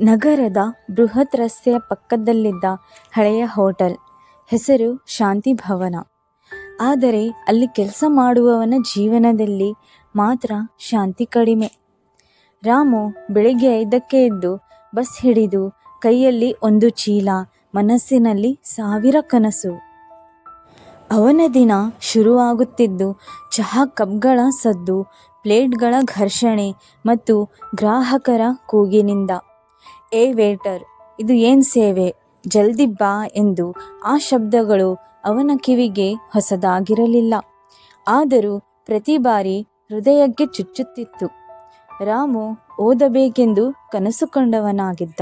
ನಗರದ ಬೃಹತ್ ರಸ್ತೆಯ ಪಕ್ಕದಲ್ಲಿದ್ದ ಹಳೆಯ ಹೋಟೆಲ್. ಹೆಸರು ಶಾಂತಿ ಭವನ. ಆದರೆ ಅಲ್ಲಿ ಕೆಲಸ ಮಾಡುವವನ ಜೀವನದಲ್ಲಿ ಮಾತ್ರ ಶಾಂತಿ ಕಡಿಮೆ. ರಾಮು ಬೆಳಿಗ್ಗೆ ಐದಕ್ಕೆ ಎದ್ದು ಬಸ್ ಹಿಡಿದು ಕೈಯಲ್ಲಿ ಒಂದು ಚೀಲ, ಮನಸ್ಸಿನಲ್ಲಿ ಸಾವಿರ ಕನಸು. ಅವನ ದಿನ ಶುರುವಾಗುತ್ತಿದ್ದು ಚಹಾ ಕಪ್ಗಳ ಸದ್ದು, ಪ್ಲೇಟ್ಗಳ ಘರ್ಷಣೆ ಮತ್ತು ಗ್ರಾಹಕರ ಕೂಗಿನಿಂದ. ಏ ವೇಟರ್, ಇದು ಏನು ಸೇವೆ? ಜಲ್ದಿ ಬಾ ಎಂದು ಆ ಶಬ್ದಗಳು ಅವನ ಕಿವಿಗೆ ಹೊಸದಾಗಿರಲಿಲ್ಲ. ಆದರೂ ಪ್ರತಿ ಬಾರಿ ಹೃದಯಕ್ಕೆ ಚುಚ್ಚುತ್ತಿತ್ತು. ರಾಮು ಓದಬೇಕೆಂದು ಕನಸು ಕಂಡವನಾಗಿದ್ದ.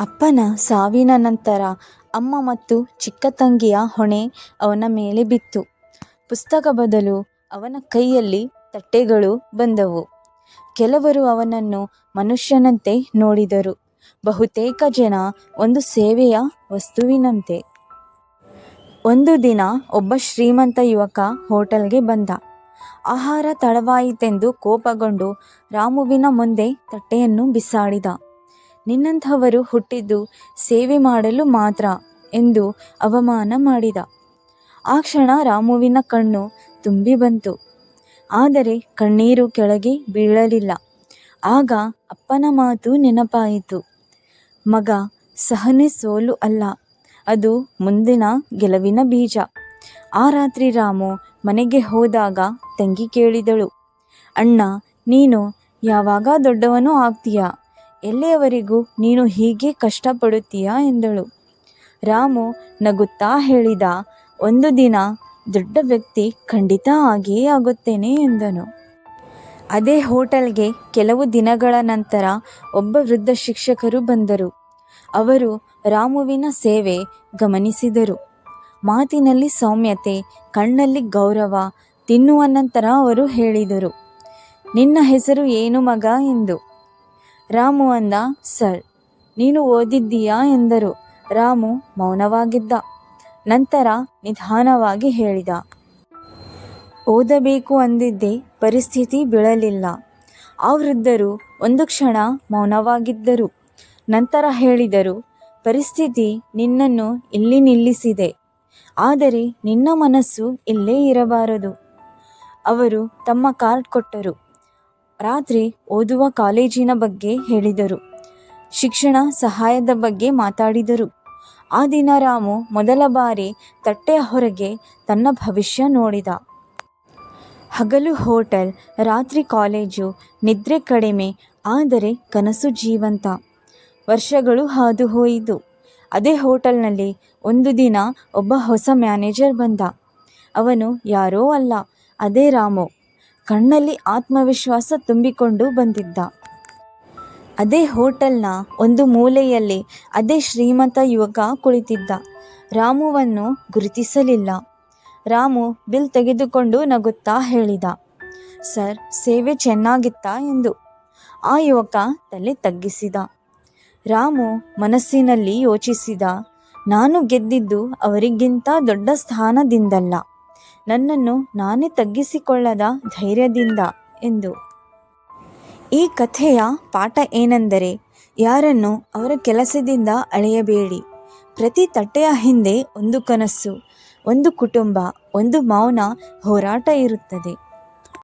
ಅಪ್ಪನ ಸಾವಿನ ನಂತರ ಅಮ್ಮ ಮತ್ತು ಚಿಕ್ಕ ತಂಗಿಯ ಹೊಣೆ ಅವನ ಮೇಲೆ ಬಿತ್ತು. ಪುಸ್ತಕ ಬದಲು ಅವನ ಕೈಯಲ್ಲಿ ತಟ್ಟೆಗಳು ಬಂದವು. ಕೆಲವರು ಅವನನ್ನು ಮನುಷ್ಯನಂತೆ ನೋಡಿದರು. ಬಹುತೇಕ ಜನ ಒಂದು ಸೇವೆಯ ವಸ್ತುವಿನಂತೆ. ಒಂದು ದಿನ ಒಬ್ಬ ಶ್ರೀಮಂತ ಯುವಕ ಹೋಟೆಲ್ಗೆ ಬಂದ. ಆಹಾರ ತಡವಾಯಿತೆಂದು ಕೋಪಗೊಂಡು ರಾಮುವಿನ ಮುಂದೆ ತಟ್ಟೆಯನ್ನು ಬಿಸಾಡಿದ. ನಿನ್ನಂಥವರು ಹುಟ್ಟಿದ್ದು ಸೇವೆ ಮಾಡಲು ಮಾತ್ರ ಎಂದು ಅವಮಾನ ಮಾಡಿದ. ಆ ಕ್ಷಣ ರಾಮುವಿನ ಕಣ್ಣು ತುಂಬಿ ಬಂತು. ಆದರೆ ಕಣ್ಣೀರು ಕೆಳಗೆ ಬೀಳಲಿಲ್ಲ. ಆಗ ಅಪ್ಪನ ಮಾತು ನೆನಪಾಯಿತು. ಮಗ, ಸಹನೆ ಸೋಲು ಅಲ್ಲ, ಅದು ಮುಂದಿನ ಗೆಲುವಿನ ಬೀಜ. ಆ ರಾತ್ರಿ ರಾಮು ಮನೆಗೆ ಹೋದಾಗ ತಂಗಿ ಕೇಳಿದಳು, ಅಣ್ಣ, ನೀನು ಯಾವಾಗ ದೊಡ್ಡವನು ಆಗ್ತೀಯ? ಎಲ್ಲಿಯವರೆಗೂ ನೀನು ಹೀಗೆ ಕಷ್ಟಪಡುತ್ತೀಯಾ? ಎಂದಳು. ರಾಮು ನಗುತ್ತಾ ಹೇಳಿದ, ಒಂದು ದಿನ ದೊಡ್ಡ ವ್ಯಕ್ತಿ ಖಂಡಿತ ಆಗಿಯೇ ಆಗುತ್ತೇನೆ ಎಂದನು. ಅದೇ ಹೋಟೆಲ್ಗೆ ಕೆಲವು ದಿನಗಳ ನಂತರ ಒಬ್ಬ ವೃದ್ಧ ಶಿಕ್ಷಕರು ಬಂದರು. ಅವರು ರಾಮುವಿನ ಸೇವೆ ಗಮನಿಸಿದರು. ಮಾತಿನಲ್ಲಿ ಸೌಮ್ಯತೆ, ಕಣ್ಣಲ್ಲಿ ಗೌರವ ತಿನ್ನುವ ನಂತರ ಅವರು ಹೇಳಿದರು, ನಿನ್ನ ಹೆಸರು ಏನು ಮಗ? ಎಂದು. ರಾಮು ಅಂದ, ಸರ್, ನೀನು ಓದಿದ್ದೀಯಾ? ಎಂದರು. ರಾಮು ಮೌನವಾಗಿದ್ದ. ನಂತರ ನಿಧಾನವಾಗಿ ಹೇಳಿದ, ಓದಬೇಕು ಅಂದಿದ್ದೆ ಪರಿಸ್ಥಿತಿ ಬೀಳಲಿಲ್ಲ. ಆ ವೃದ್ಧರು ಒಂದು ಕ್ಷಣ ಮೌನವಾಗಿದ್ದರು. ನಂತರ ಹೇಳಿದರು, ಪರಿಸ್ಥಿತಿ ನಿನ್ನನ್ನು ಇಲ್ಲಿ ನಿಲ್ಲಿಸಿದೆ. ಆದರೆ ನಿನ್ನ ಮನಸ್ಸು ಇಲ್ಲೇ ಇರಬಾರದು ಅವರು ತಮ್ಮ ಕಾರ್ಡ್ ಕೊಟ್ಟರು. ರಾತ್ರಿ ಓದುವ ಕಾಲೇಜಿನ ಬಗ್ಗೆ ಹೇಳಿದರು. ಶಿಕ್ಷಣ ಸಹಾಯದ ಬಗ್ಗೆ ಮಾತಾಡಿದರು. ಆ ದಿನ ರಾಮು ಮೊದಲ ಬಾರಿ ತಟ್ಟೆಯ ಹೊರಗೆ ತನ್ನ ಭವಿಷ್ಯ ನೋಡಿದ. ಹಗಲು ಹೋಟೆಲ್, ರಾತ್ರಿ ಕಾಲೇಜು, ನಿದ್ರೆ ಕಡಿಮೆ, ಆದರೆ ಕನಸು ಜೀವಂತ. ವರ್ಷಗಳು ಹಾದು ಹೋಯಿತು. ಅದೇ ಹೋಟೆಲ್ನಲ್ಲಿ ಒಂದು ದಿನ ಒಬ್ಬ ಹೊಸ ಮ್ಯಾನೇಜರ್ ಬಂದ. ಅವನು ಯಾರೋ ಅಲ್ಲ, ಅದೇ ರಾಮು. ಕಣ್ಣಲ್ಲಿ ಆತ್ಮವಿಶ್ವಾಸ ತುಂಬಿಕೊಂಡು ಬಂದಿದ್ದ. ಅದೇ ಹೋಟೆಲ್ನ ಒಂದು ಮೂಲೆಯಲ್ಲಿ ಅದೇ ಶ್ರೀಮಂತ ಯುವಕ ಕುಳಿತಿದ್ದ. ರಾಮುವನ್ನು ಗುರುತಿಸಲಿಲ್ಲ. ರಾಮು ಬಿಲ್ ತೆಗೆದುಕೊಂಡು ನಗುತ್ತಾ ಹೇಳಿದ, ಸರ್, ಸೇವೆ ಚೆನ್ನಾಗಿತ್ತಾ? ಎಂದು. ಆ ಯುವಕ ತಲೆ ತಗ್ಗಿಸಿದ. ರಾಮು ಮನಸ್ಸಿನಲ್ಲಿ ಯೋಚಿಸಿದ, ನಾನು ಗೆದ್ದಿದ್ದು ಅವರಿಗಿಂತ ದೊಡ್ಡ ಸ್ಥಾನದಿಂದಲ್ಲ. ನನ್ನನ್ನು ನಾನೇ ತಗ್ಗಿಸಿಕೊಳ್ಳದ ಧೈರ್ಯದಿಂದ, ಎಂದು. ಈ ಕಥೆಯ ಪಾಠ ಏನೆಂದರೆ, ಯಾರನ್ನು ಅವರ ಕೆಲಸದಿಂದ ಅಳೆಯಬೇಡಿ. ಪ್ರತಿ ತಟ್ಟೆಯ ಹಿಂದೆ ಒಂದು ಕನಸು, ಒಂದು ಕುಟುಂಬ, ಒಂದು ಮೌನ ಹೋರಾಟ ಇರುತ್ತದೆ.